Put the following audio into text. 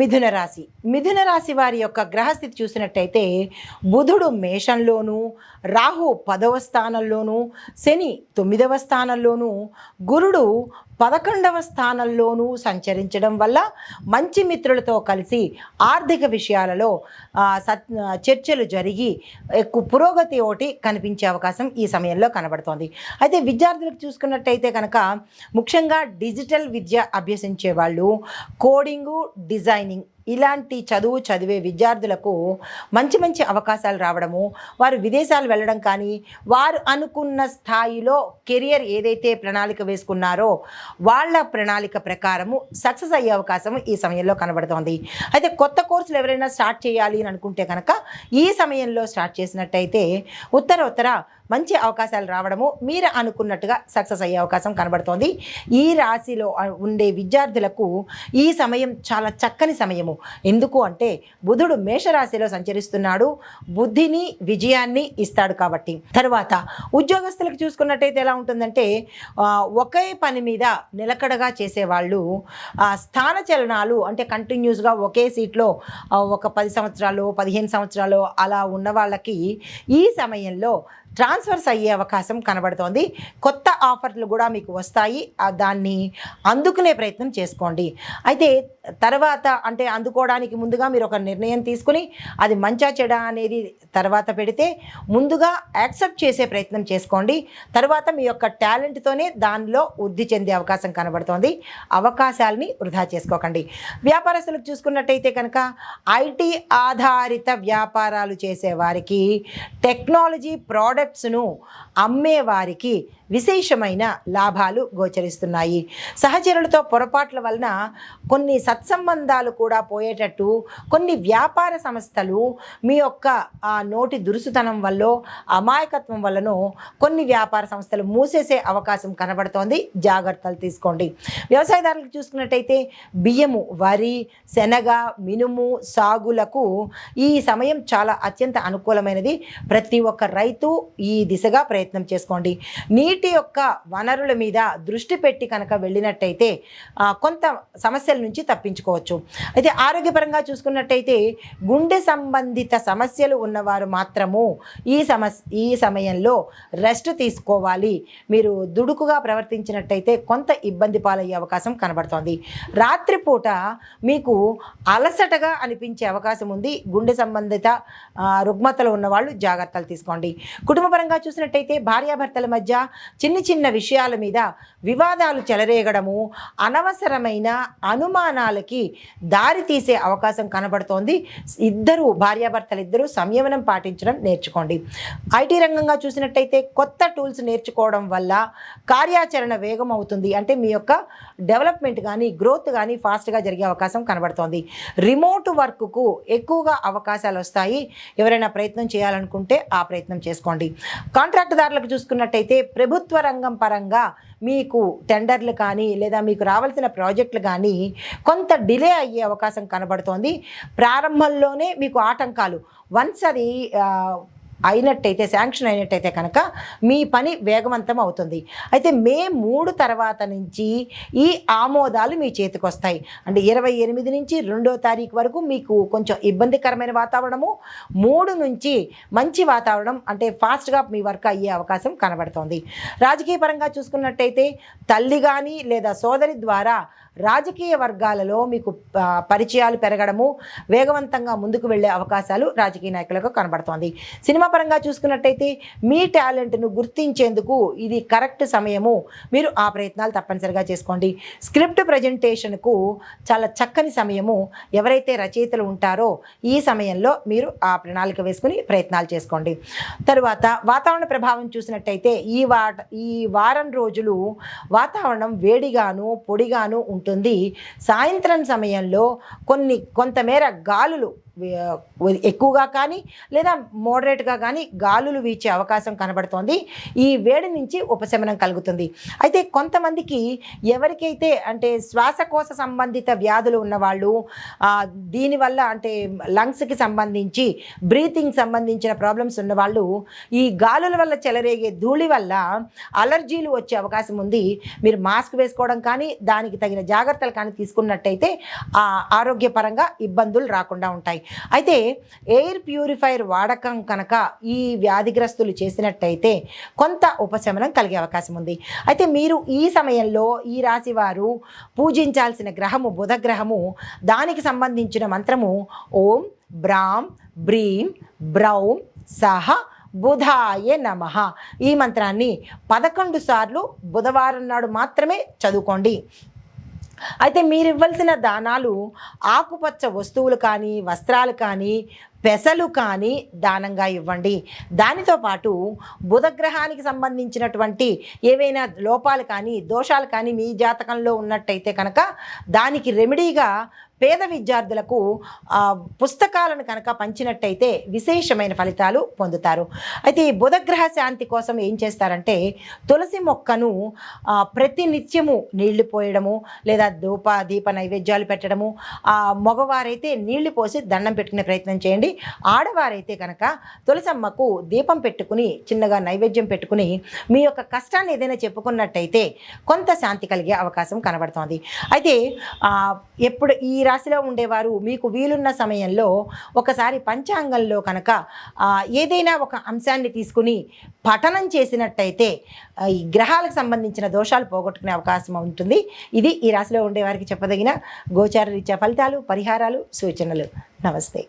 మిథున రాశి. మిథున రాశి వారి యొక్క గ్రహస్థితి చూసినట్టయితే బుధుడు మేషంలోను రాహు పదవ స్థానంలోను శని తొమ్మిదవ స్థానంలోను గురుడు పదకొండవ స్థానంలోనూ సంచరించడం వల్ల మంచి మిత్రులతో కలిసి ఆర్థిక విషయాలలో సత్ చర్చలు జరిగి ఎక్కువ పురోగతి ఒకటి కనిపించే అవకాశం ఈ సమయంలో కనబడుతోంది. అయితే విద్యార్థులకు చూసుకున్నట్టయితే కనుక ముఖ్యంగా డిజిటల్ విద్య అభ్యసించే వాళ్ళు కోడింగు డిజైనింగ్ ఇలాంటి చదువు చదివే విద్యార్థులకు మంచి మంచి అవకాశాలు రావడము వారు విదేశాలు వెళ్ళడం కానీ వారు అనుకున్న స్థాయిలో కెరియర్ ఏదైతే ప్రణాళిక వేసుకున్నారో వాళ్ళ ప్రణాళిక ప్రకారము సక్సెస్ అయ్యే అవకాశం ఈ సమయంలో కనబడుతోంది. అయితే కొత్త కోర్సులు ఎవరైనా స్టార్ట్ చేయాలి అని అనుకుంటే కనుక ఈ సమయంలో స్టార్ట్ చేసినట్టయితే ఉత్తర ఉత్తర మంచి అవకాశాలు రావడము మీరు అనుకున్నట్టుగా సక్సెస్ అయ్యే అవకాశం కనబడుతోంది. ఈ రాశిలో ఉండే విద్యార్థులకు ఈ సమయం చాలా చక్కని సమయము. ఎందుకు అంటే బుధుడు మేషరాశిలో సంచరిస్తున్నాడు. బుద్ధిని విజయాన్ని ఇస్తాడు కాబట్టి. తర్వాత ఉద్యోగస్తులకు చూసుకున్నట్టయితే ఎలా ఉంటుందంటే ఒకే పని మీద నిలకడగా చేసేవాళ్ళు ఆ, స్థాన చలనాలు అంటే కంటిన్యూస్గా ఒకే సీట్లో ఒక పది సంవత్సరాలు పదిహేను సంవత్సరాలు అలా ఉన్న వాళ్ళకి ఈ సమయంలో ట్రాన్స్ఫర్స్ అయ్యే అవకాశం కనబడుతోంది. కొత్త ఆఫర్లు కూడా మీకు వస్తాయి. దాన్ని అందుకునే ప్రయత్నం చేసుకోండి. అయితే తర్వాత అంటే అందుకోవడానికి ముందుగా మీరు ఒక నిర్ణయం తీసుకుని అది మంచా చెడ అనేది తర్వాత పెడితే ముందుగా యాక్సెప్ట్ చేసే ప్రయత్నం చేసుకోండి. తర్వాత మీ యొక్క టాలెంట్తోనే దానిలో వృద్ధి చెందే అవకాశం కనబడుతోంది. అవకాశాలని వృధా చేసుకోకండి. వ్యాపారస్తులకు చూసుకున్నట్టయితే కనుక ఐటీ ఆధారిత వ్యాపారాలు చేసే వారికి టెక్నాలజీ ప్రోడక్ట్స్ను అమ్మేవారికి విశేషమైన లాభాలు గోచరిస్తున్నాయి. సహచరులతో పొరపాట్ల వలన కొన్ని సత్సంబంధాలు కూడా పోయేటట్టు కొన్ని వ్యాపార సంస్థలు మీ యొక్క ఆ నోటి దురుసుతనం వల్ల అమాయకత్వం వల్లనో కొన్ని వ్యాపార సంస్థలు మూసేసే అవకాశం కనబడుతోంది. జాగ్రత్తలు తీసుకోండి. వ్యవసాయదారులకు చూసుకున్నట్టయితే బియ్యము వరి శనగ మినుము సాగులకు ఈ సమయం చాలా అత్యంత అనుకూలమైనది. ప్రతి ఒక్క రైతు ఈ దిశగా ప్రయత్నం చేసుకోండి. నీటి యొక్క వనరుల మీద దృష్టి పెట్టి కనుక వెళ్ళినట్టయితే కొంత సమస్యల నుంచి తప్పించుకోవచ్చు. అయితే ఆరోగ్యపరంగా చూసుకున్నట్టయితే గుండె సంబంధిత సమస్యలు ఉన్నవారు మాత్రము ఈ సమస్ ఈ సమయంలో రెస్ట్ తీసుకోవాలి. మీరు దుడుకుగా ప్రవర్తించినట్టయితే కొంత ఇబ్బంది పాలయ్యే అవకాశం కనబడుతోంది. రాత్రిపూట మీకు అలసటగా అనిపించే అవకాశం ఉంది. గుండె సంబంధిత రుగ్మతలు ఉన్నవాళ్ళు జాగ్రత్తలు తీసుకోండి. కుటుంబపరంగా చూసినట్టయితే భార్యాభర్తల మధ్య చిన్న చిన్న విషయాల మీద వివాదాలు చెలరేగడము అనవసరమైన అనుమానాలకి దారి తీసే అవకాశం కనబడుతోంది. ఇద్దరు భార్యాభర్తలు ఇద్దరు సంయమనం పాటించడం నేర్చుకోండి. ఐటీ రంగంగా చూసినట్టయితే కొత్త టూల్స్ నేర్చుకోవడం వల్ల కార్యాచరణ వేగం అవుతుంది. అంటే మీ యొక్క డెవలప్మెంట్ కానీ గ్రోత్ కానీ ఫాస్ట్గా జరిగే అవకాశం కనబడుతోంది. రిమోట్ వర్క్కు ఎక్కువగా అవకాశాలు వస్తాయి. ఎవరైనా ప్రయత్నం చేయాలనుకుంటే ఆ ప్రయత్నం చేసుకోండి. కాంట్రాక్టుదారులకు చూసుకున్నట్టయితే ప్రభుత్వ రంగం పరంగా మీకు టెండర్లు కానీ లేదా మీకు రావాల్సిన ప్రాజెక్టులు కానీ కొంత డిలే అయ్యే అవకాశం కనబడుతోంది. ప్రారంభంలోనే మీకు ఆటంకాలు. వన్స్ అది అయినట్టయితే శాంక్షన్ అయినట్టయితే కనుక మీ పని వేగవంతం అవుతుంది. అయితే మే మూడు తర్వాత నుంచి ఈ ఆమోదాలు మీ చేతికి వస్తాయి. అంటే ఇరవై ఎనిమిది నుంచి రెండో తారీఖు వరకు మీకు కొంచెం ఇబ్బందికరమైన వాతావరణము మూడు నుంచి మంచి వాతావరణం అంటే ఫాస్ట్గా మీ వర్క్ అయ్యే అవకాశం కనబడుతోంది. రాజకీయ పరంగా చూసుకున్నట్టయితే తల్లి కానీ లేదా సోదరి ద్వారా రాజకీయ వర్గాలలో మీకు పరిచయాలు పెరగడము వేగవంతంగా ముందుకు వెళ్ళే అవకాశాలు రాజకీయ నాయకులకు కనబడుతోంది. సినిమా పరంగా చూసుకున్నట్టయితే మీ టాలెంట్ను గుర్తించేందుకు ఇది కరెక్ట్ సమయము. మీరు ఆ ప్రయత్నాలు తప్పనిసరిగా చేసుకోండి. స్క్రిప్ట్ ప్రజెంటేషన్కు చాలా చక్కని సమయము. ఎవరైతే రచయితలు ఉంటారో ఈ సమయంలో మీరు ఆ ప్రణాళిక వేసుకుని ప్రయత్నాలు చేసుకోండి. తరువాత వాతావరణ ప్రభావం చూసినట్టయితే ఈ వా ఈ వారం రోజులు వాతావరణం వేడిగాను పొడిగాను ఉంటుంది సాయంత్రం సమయంలో కొన్ని కొంతమేర గాలులు ఎక్కువగా కానీ లేదా మోడరేట్గా కానీ గాలులు వీచే అవకాశం కనబడుతోంది. ఈ వేడి నుంచి ఉపశమనం కలుగుతుంది. అయితే కొంతమందికి ఎవరికైతే అంటే శ్వాసకోశ సంబంధిత వ్యాధులు ఉన్నవాళ్ళు దీనివల్ల అంటే లంగ్స్కి సంబంధించి బ్రీతింగ్ సంబంధించిన ప్రాబ్లమ్స్ ఉన్నవాళ్ళు ఈ గాలుల వల్ల చెలరేగే ధూళి వల్ల అలర్జీలు వచ్చే అవకాశం ఉంది. మీరు మాస్క్ వేసుకోవడం కానీ దానికి తగిన జాగ్రత్తలు కానీ తీసుకున్నట్టయితే ఆ ఆరోగ్యపరంగా ఇబ్బందులు రాకుండా ఉంటాయి. అయితే ఎయిర్ ప్యూరిఫైర్ వాడకం కనుక ఈ వ్యాధిగ్రస్తులు చేసినట్టయితే కొంత ఉపశమనం కలిగే అవకాశం ఉంది. అయితే మీరు ఈ సమయంలో ఈ రాశి వారు పూజించాల్సిన గ్రహము బుధ గ్రహము దానికి సంబంధించిన మంత్రము ఓం బ్రాం బ్రీం బ్రౌం సహ బుధాయ నమ. ఈ మంత్రాన్ని పదకొండు సార్లు బుధవారం నాడు మాత్రమే చదువుకోండి. అయితే మీరు ఇవ్వాల్సిన దానాలు ఆకుపచ్చ వస్తువులు కానీ వస్త్రాలు కానీ పెసలు కానీ దానంగా ఇవ్వండి. దానితో పాటు బుధగ్రహానికి సంబంధించినటువంటి ఏవైనా లోపాలు కానీ దోషాలు కానీ మీ జాతకంలో ఉన్నట్టయితే కనుక దానికి రెమెడీగా పేద విద్యార్థులకు పుస్తకాలను కనుక పంచినట్టయితే విశేషమైన ఫలితాలు పొందుతారు. అయితే ఈ బుధగ్రహ శాంతి కోసం ఏం చేస్తారంటే తులసి మొక్కను ప్రతినిత్యము ప్రతి నిత్యము నీళ్ళు పోయడము లేదా ధూప దీప నైవేద్యాలు పెట్టడము ఆ మగవారైతే నీళ్ళు పోసి దండం పెట్టుకునే ప్రయత్నం చేయండి. ఆడవారైతే కనుక తులసమ్మకు దీపం పెట్టుకుని చిన్నగా నైవేద్యం పెట్టుకుని మీ యొక్క కష్టాన్ని ఏదైనా చెప్పుకున్నట్టయితే కొంత శాంతి కలిగే అవకాశం కనబడుతోంది. అయితే ఎప్పుడు ఈ రాశిలో ఉండేవారు. మీకు వీలున్న సమయంలో ఒకసారి పంచాంగంలో కనుక ఏదైనా ఒక అంశాన్ని తీసుకుని పఠనం చేసినట్టయితే ఈ గ్రహాలకు సంబంధించిన దోషాలు పోగొట్టుకునే అవకాశం ఉంటుంది. ఇది ఈ రాశిలో ఉండేవారికి చెప్పదగిన గోచార రీత్యా ఫలితాలు పరిహారాలు సూచనలు. నమస్తే.